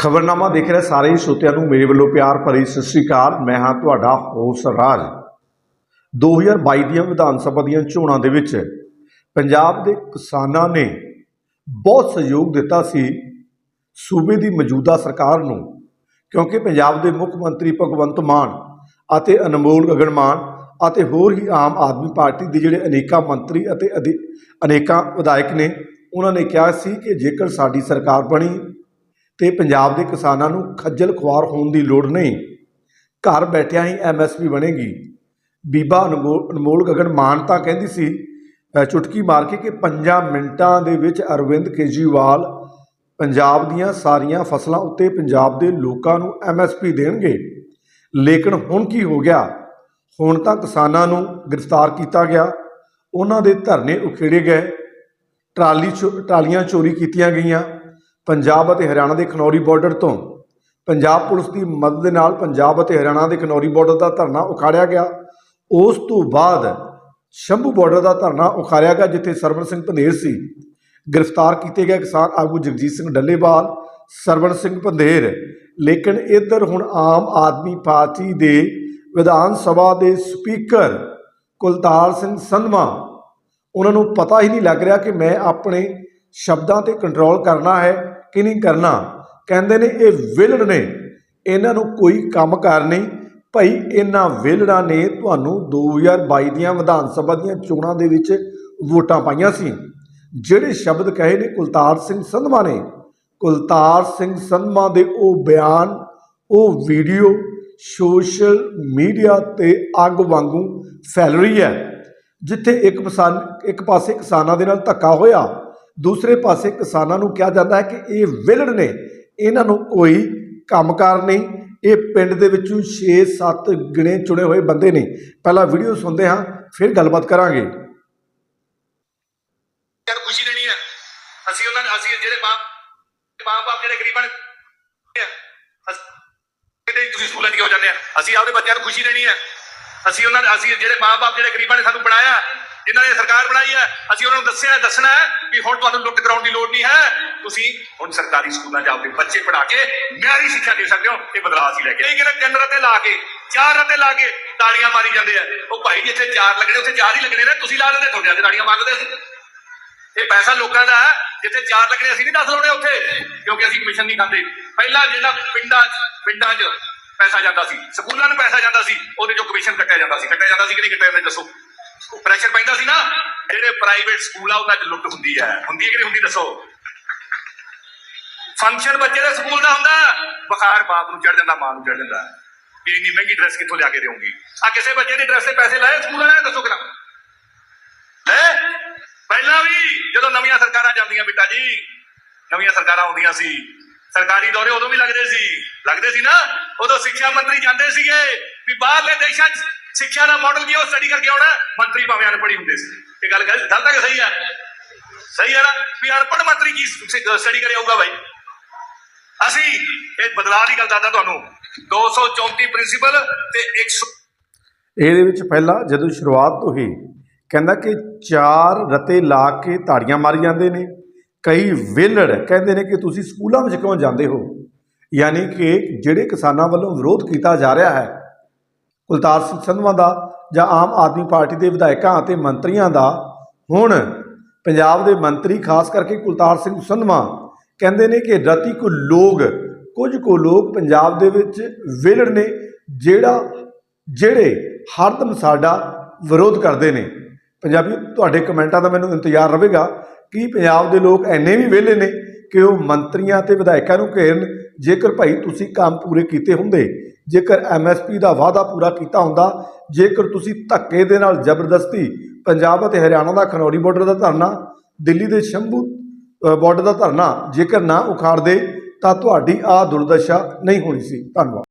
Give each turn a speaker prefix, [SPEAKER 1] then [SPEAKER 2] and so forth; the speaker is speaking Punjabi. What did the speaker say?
[SPEAKER 1] ਖਬਰਨਾਮਾ ਦੇਖ ਰਹੇ, ਸਾਰੇ ਹੀ ਨੂੰ ਮੇਰੇ ਵੱਲੋਂ ਪਿਆਰ ਭਰੀ ਸਤਿ ਸ੍ਰੀ ਅਕਾਲ। ਮੈਂ ਹਾਂ ਤੁਹਾਡਾ ਹੋਸ ਰਾਜ। 2022 ਦੀਆਂ ਵਿਧਾਨ ਸਭਾ ਦੀਆਂ ਚੋਣਾਂ ਦੇ ਵਿੱਚ ਪੰਜਾਬ ਦੇ ਕਿਸਾਨਾਂ ਨੇ ਬਹੁਤ ਸਹਿਯੋਗ ਦਿੱਤਾ ਸੀ ਸੂਬੇ ਦੀ ਮੌਜੂਦਾ ਸਰਕਾਰ ਨੂੰ, ਕਿਉਂਕਿ ਪੰਜਾਬ ਦੇ ਮੁੱਖ ਮੰਤਰੀ ਭਗਵੰਤ ਮਾਨ ਅਤੇ ਅਨਮੋਲ ਗਗਨ ਮਾਨ ਅਤੇ ਹੋਰ ਹੀ ਆਮ ਆਦਮੀ ਪਾਰਟੀ ਦੇ ਜਿਹੜੇ ਅਨੇਕਾਂ ਮੰਤਰੀ ਅਤੇ ਅਧਿ- ਅਨੇਕਾਂ ਵਿਧਾਇਕ ਨੇ, ਉਹਨਾਂ ਨੇ ਕਿਹਾ ਸੀ ਕਿ ਜੇਕਰ ਸਾਡੀ ਸਰਕਾਰ ਬਣੀ ਤੇ ਪੰਜਾਬ ਦੇ ਕਿਸਾਨਾਂ ਨੂੰ ਖੱਜਲ ਖੁਆਰ ਹੋਣ ਦੀ ਲੋੜ ਨਹੀਂ। ਘਰ ਬੈਠਿਆਂ ਹੀ ਐਮਐਸਪੀ ਬਣੇਗੀ। ਬੀਬਾ ਅਨਮੋਲ ਅਨਮੋਲ ਗਗਨ ਮਾਨ ਤਾਂ ਕਹਿੰਦੀ ਸੀ ਚੁਟਕੀ ਮਾਰ ਕੇ ਕਿ 5 ਮਿੰਟਾਂ ਦੇ ਵਿੱਚ ਅਰਵਿੰਦ ਕੇਜਰੀਵਾਲ ਪੰਜਾਬ ਦੀਆਂ ਸਾਰੀਆਂ ਫਸਲਾਂ ਉੱਤੇ ਪੰਜਾਬ ਦੇ ਲੋਕਾਂ ਨੂੰ ਐਮਐਸਪੀ ਦੇਣਗੇ। ਲੇਕਿਨ ਹੁਣ ਕੀ ਹੋ ਗਿਆ? ਹੁਣ ਤਾਂ ਕਿਸਾਨਾਂ ਨੂੰ ਗ੍ਰਿਫਤਾਰ ਕੀਤਾ ਗਿਆ। ਉਹਨਾਂ ਦੇ ਧਰਨੇ ਉਖੇੜੇ ਗਏ। ਟਰਾਲੀ ਚੋ- ਟਰਾਲੀਆਂ ਚੋਰੀ ਕੀਤੀਆਂ ਗਈਆਂ। ਪੰਜਾਬ ਅਤੇ ਹਰਿਆਣਾ ਦੇ ਖਨੌਰੀ ਬਾਰਡਰ ਤੋਂ। ਪੰਜਾਬ ਪੁਲਿਸ ਦੀ ਮਦਦ ਦੇ ਨਾਲ ਪੰਜਾਬ ਅਤੇ ਹਰਿਆਣਾ ਦੇ ਖਨੌਰੀ ਬਾਰਡਰ ਦਾ ਧਰਨਾ ਉਖਾੜਿਆ ਗਿਆ। ਉਸ ਤੋਂ ਬਾਅਦ ਸ਼ੰਭੂ ਬਾਰਡਰ ਦਾ ਧਰਨਾ ਉਖਾੜਿਆ ਗਿਆ, ਜਿੱਥੇ ਸਰਵਣ ਸਿੰਘ ਪੰਧੇਰ ਸੀ। ਗ੍ਰਿਫਤਾਰ ਕੀਤੇ ਗਏ ਕਿਸਾਨ ਆਗੂ ਜਗਜੀਤ ਸਿੰਘ ਡੱਲੇਵਾਲ, ਸਰਵਣ ਸਿੰਘ ਪੰਧੇਰ। ਲੇਕਿਨ ਇੱਧਰ ਹੁਣ ਆਮ ਆਦਮੀ ਪਾਰਟੀ ਦੇ ਵਿਧਾਨ ਸਭਾ ਦੇ ਸਪੀਕਰ ਕੁਲਤਾਰ ਸਿੰਘ ਸੰਧਵਾ, ਉਹਨਾਂ ਨੂੰ ਪਤਾ ਹੀ ਨਹੀਂ ਲੱਗ ਰਿਹਾ ਕਿ ਮੈਂ ਆਪਣੇ ਸ਼ਬਦਾਂ ਤੇ ਕੰਟਰੋਲ ਕਰਨਾ ਹੈ। ਕਿ ਨਹੀਂ ਕਰਨਾ। ਕਹਿੰਦੇ ਨੇ ਇਹ ਵਿਲੜ ਨੇ। ਇਹਨਾਂ ਨੂੰ ਕੋਈ ਕੰਮ ਕਾਰ ਨਹੀਂ। ਭਾਈ ਇਹਨਾਂ ਵਿਲੜਾਂ ਨੇ ਤੁਹਾਨੂੰ 2022 ਦੀਆਂ ਵਿਧਾਨ ਸਭਾ ਦੀਆਂ ਚੋਣਾਂ ਦੇ ਵਿੱਚ ਵੋਟਾਂ ਪਾਈਆਂ ਸੀ। ਜਿਹੜੇ ਸ਼ਬਦ ਕਹੇ ਨੇ ਕੁਲਤਾਰ ਸਿੰਘ ਸੰਧਵਾ ਨੇ। ਕੁਲਤਾਰ ਸਿੰਘ ਸੰਧਵਾ ਦੇ ਉਹ ਬਿਆਨ, ਉਹ ਵੀਡੀਓ ਸੋਸ਼ਲ ਮੀਡੀਆ ਤੇ ਅੱਗ ਵਾਂਗੂ ਫੈਲ ਰਹੀ ਹੈ, ਜਿੱਥੇ ਇੱਕ ਕਿਸਾਨ ਇੱਕ ਪਾਸੇ ਕਿਸਾਨਾਂ ਦੇ ਨਾਲ ਧੱਕਾ ਹੋਇਆ। ਦੂਸਰੇ ਪਾਸੇ ਕਿਸਾਨਾਂ ਨੂੰ ਕਿਹਾ ਜਾਂਦਾ ਹੈ ਕਿ ਇਹ ਵਿਲੜ ਨੇ, ਇਹਨਾਂ ਨੂੰ ਕੋਈ ਕੰਮਕਾਰ ਨਹੀਂ। ਇਹ ਪਿੰਡ ਦੇ ਵਿੱਚੋਂ 6-7 ਗਿਣੇ ਚੁਣੇ ਹੋਏ ਬੰਦੇ ਨੇ। ਪਹਿਲਾਂ ਵੀਡੀਓ ਸੁਣਦੇ ਹਾਂ, ਫਿਰ ਗੱਲਬਾਤ ਕਰਾਂਗੇ।
[SPEAKER 2] ਯਾਰ, ਖੁਸ਼ੀ ਦੇਣੀ ਹੈ ਅਸੀਂ ਉਹਨਾਂ ਅਸੀਂ ਜਿਹੜੇ ਮਾਂ ਮਾਂ ਬਾਪ ਜਿਹੜੇ ਗਰੀਬਾਂ ਨੇ ਕਿਤੇ ਤੁਸੀਂ ਸਕੂਲਾਂ 'ਚ ਕਿਉਂ ਜਾਂਦੇ ਆ? ਅਸੀਂ ਆਪਦੇ ਬੱਚਿਆਂ ਨੂੰ ਖੁਸ਼ੀ ਦੇਣੀ ਹੈ ਅਸੀਂ ਉਹਨਾਂ ਅਸੀਂ ਜਿਹੜੇ ਮਾਂ ਬਾਪ ਜਿਹੜੇ ਗਰੀਬਾਂ ਨੇ ਸਾਨੂੰ ਬਣਾਇਆ ਜਿਨ੍ਹਾਂ ਨੇ ਸਰਕਾਰ ਬਣਾਈ ਹੈ, ਅਸੀਂ ਉਹਨਾਂ ਨੂੰ ਦੱਸਿਆ, ਦੱਸਣਾ ਵੀ ਹੁਣ ਤੁਹਾਨੂੰ ਲੁੱਟ ਕਰਾਉਣ ਦੀ ਲੋੜ ਨਹੀਂ ਹੈ। ਤੁਸੀਂ ਹੁਣ ਸਰਕਾਰੀ ਸਕੂਲਾਂ 'ਚ ਆਪਦੇ ਬੱਚੇ ਪੜ੍ਹਾ ਕੇ ਮਿਆਰੀ ਸਿੱਖਿਆ ਦੇ ਸਕਦੇ ਹੋ, ਇਹ ਬਦਲਾਅ ਅਸੀਂ ਲੈ ਕੇ ਇਹ ਕਿਹੜਾ ਤਿੰਨ ਰਤੇ ਲਾ ਕੇ, ਚਾਰ ਰਤੇ ਲਾ ਕੇ ਤਾੜੀਆਂ ਮਾਰੀ ਜਾਂਦੇ ਆ। ਉਹ ਭਾਈ ਜਿੱਥੇ ਚਾਰ ਲੱਗਣੇ, ਉੱਥੇ ਚਾਰ ਹੀ ਲੱਗਣੇ ਨੇ, ਤੁਸੀਂ ਲਾ ਦਿੰਦੇ, ਤੁਹਾਡੇ ਤੇ ਤਾੜੀਆਂ ਮਾਰਦੇ ਸੀ ਇਹ ਪੈਸਾ ਲੋਕਾਂ ਦਾ ਹੈ, ਜਿੱਥੇ ਚਾਰ ਲੱਗਣੇ, ਅਸੀਂ ਨਹੀਂ ਦੱਸ ਲਾਉਣੇ ਉੱਥੇ, ਕਿਉਂਕਿ ਅਸੀਂ ਕਮਿਸ਼ਨ ਨਹੀਂ ਖਾਂਦੇ। ਪਹਿਲਾਂ ਜਿਹੜਾ ਪਿੰਡਾਂ 'ਚ ਪਿੰਡਾਂ 'ਚ ਪੈਸਾ ਜਾਂਦਾ ਸੀ, ਸਕੂਲਾਂ ਨੂੰ ਪੈਸਾ ਜਾਂਦਾ ਸੀ, ਉਹਦੇ ਚੋਂ ਕਮਿਸ਼ਨ ਕੱਟਿਆ ਜਾਂਦਾ ਸੀ। ਕੱਟਿਆ ਜਾਂਦਾ ਸੀ ਕਿ ਨਹੀਂ ਕੱਟਿਆ ਜਾਂਦਾ ਦੱਸੋ। ਪ੍ਰੈਸ਼ਰ ਪੈਂਦਾ ਸੀ ਨਾ, ਜਿਹੜੇ ਪ੍ਰਾਈਵੇਟ ਸਕੂਲ ਆ, ਉਹਨਾਂ 'ਚ ਲੁੱਟ ਹੁੰਦੀ ਹੈ। ਹੁੰਦੀ ਹੈ ਕਿ ਨਹੀਂ ਹੁੰਦੀ, ਦੱਸੋ? ਫੰਕਸ਼ਨ ਬੱਚੇ ਦੇ ਸਕੂਲ ਦਾ ਹੁੰਦਾ, ਬੁਖਾਰ ਬਾਪ ਨੂੰ ਚੜ ਜਾਂਦਾ, ਮਾਂ ਨੂੰ ਚੜ ਜਾਂਦਾ। ਵੀ ਇੰਨੀ ਮਹਿੰਗੀ ਡਰੈਸ ਕਿੱਥੋਂ ਲਿਆ ਕੇ ਦੇਉਂਗੀ ਆ ਕਿਸੇ ਬੱਚੇ ਦੀ ਡਰੈਸ ਤੇ ਪੈਸੇ ਲਾਏ ਸਕੂਲ ਵਾਲਿਆਂ ਦੱਸੋ ਕਿਨਾ ਹੈ? ਪਹਿਲਾਂ ਵੀ ਜਦੋਂ ਨਵੀਆਂ ਸਰਕਾਰਾਂ ਜਾਂਦੀਆਂ, ਬੇਟਾ ਜੀ, ਨਵੀਆਂ ਸਰਕਾਰਾਂ ਆਉਂਦੀਆਂ ਸੀ। ਸਰਕਾਰੀ ਦੌਰੇ ਉਦੋਂ ਵੀ ਲੱਗਦੇ ਸੀ। ਲੱਗਦੇ ਸੀ ਨਾ? ਉਦੋਂ ਸਿੱਖਿਆ ਮੰਤਰੀ ਜਾਂਦੇ ਸੀਗੇ ਵੀ ਬਾਹਰਲੇ ਦੇਸ਼ਾਂ 'ਚ ਸਿੱਖਿਆ ਦਾ ਮਾਡਲ ਕੀ ਉਹ ਸਟੱਡੀ ਕਰਕੇ ਆਉਣਾ, ਮੰਤਰੀ ਭਾਵੇਂ ਅਨਪੜ੍ਹ ਹੁੰਦੇ ਸੀ। ਇਹ ਗੱਲ ਗਲਤ ਗਲਤ ਕਿ ਸਹੀ ਹੈ ਸਹੀ ਹੈ ਨਾ, ਵੀ ਅਨਪੜ੍ਹ ਮੰਤਰੀ ਕੀ ਸਟੱਡੀ ਕਰੇ ਆਊਗਾ ਭਾਈ ਅਸੀਂ ਇਹ ਬਦਲਾਅ ਦੀ ਗੱਲ ਦੱਸਦਾ ਤੁਹਾਨੂੰ। 234 ਪ੍ਰਿੰਸੀਪਲ ਤੇ 100
[SPEAKER 1] ਇਹਦੇ ਵਿੱਚ ਪਹਿਲਾਂ ਜਦੋਂ ਸ਼ੁਰੂਆਤ ਤੋਂ ਹੀ ਕਹਿੰਦਾ ਕਿ ਚਾਰ ਰਤੇ ਲਾ ਕੇ ਧਾੜੀਆਂ ਮਾਰੀ ਜਾਂਦੇ ਨੇ, ਕਈ ਵਿਲੜ ਕਹਿੰਦੇ ਨੇ ਕਿ ਤੁਸੀਂ ਸਕੂਲਾਂ ਵਿੱਚ ਕਿਉਂ ਜਾਂਦੇ ਹੋ? ਯਾਨੀ ਕਿ ਜਿਹੜੇ ਕਿਸਾਨਾਂ ਵੱਲੋਂ ਵਿਰੋਧ ਕੀਤਾ ਜਾ ਰਿਹਾ ਹੈ ਕੁਲਤਾਰ ਸਿੰਘ ਸੰਧਵਾਂ ਦਾ ਜਾਂ ਆਮ ਆਦਮੀ ਪਾਰਟੀ ਦੇ ਵਿਧਾਇਕਾਂ ਅਤੇ ਮੰਤਰੀਆਂ ਦਾ, ਹੁਣ ਪੰਜਾਬ ਦੇ ਮੰਤਰੀ ਖਾਸ ਕਰਕੇ ਕੁਲਤਾਰ ਸਿੰਘ ਸੰਧਵਾਂ ਕਹਿੰਦੇ ਨੇ ਕਿ ਰਤੀ ਕੋ ਲੋਕ, ਕੁਝ ਕੋ ਲੋਕ ਪੰਜਾਬ ਦੇ ਵਿੱਚ ਵਿਲੜ ਨੇ, ਜਿਹੜਾ, ਜਿਹੜੇ ਹਰਦਮ ਸਾਡਾ ਵਿਰੋਧ ਕਰਦੇ ਨੇ। ਪੰਜਾਬੀ, ਤੁਹਾਡੇ ਕਮੈਂਟਾਂ ਦਾ ਮੈਨੂੰ ਇੰਤਜ਼ਾਰ ਰਹੇਗਾ ਕਿ ਪੰਜਾਬ ਦੇ ਲੋਕ ਐਨੇ ਵੀ ਵਿਹਲੇ ਨੇ ਕਿ ਉਹ ਮੰਤਰੀਆਂ ਤੇ ਵਿਧਾਇਕਾਂ ਨੂੰ ਘੇਰਨ ਜੇਕਰ ਭਾਈ ਤੁਸੀਂ ਕੰਮ ਪੂਰੇ ਕੀਤੇ ਹੁੰਦੇ ਜੇਕਰ ਐਮਐਸਪੀ ਦਾ ਵਾਅਦਾ ਪੂਰਾ ਕੀਤਾ ਹੁੰਦਾ ਜੇਕਰ ਤੁਸੀਂ ਧੱਕੇ ਦੇ ਨਾਲ ਜ਼ਬਰਦਸਤੀ ਪੰਜਾਬ ਅਤੇ ਹਰਿਆਣਾ ਦਾ ਖਨੌਰੀ ਬਾਰਡਰ ਦਾ ਧਰਨਾ ਦਿੱਲੀ ਦੇ ਸ਼ੰਭੂ ਅ, ਬਾਰਡਰ ਦਾ ਧਰਨਾ ਜੇਕਰ ਨਾ ਉਖਾੜਦੇ ਤਾਂ ਤੁਹਾਡੀ ਆ ਦੁਰਦਸ਼ਾ ਨਹੀਂ ਹੋਣੀ ਸੀ। ਧੰਨਵਾਦ।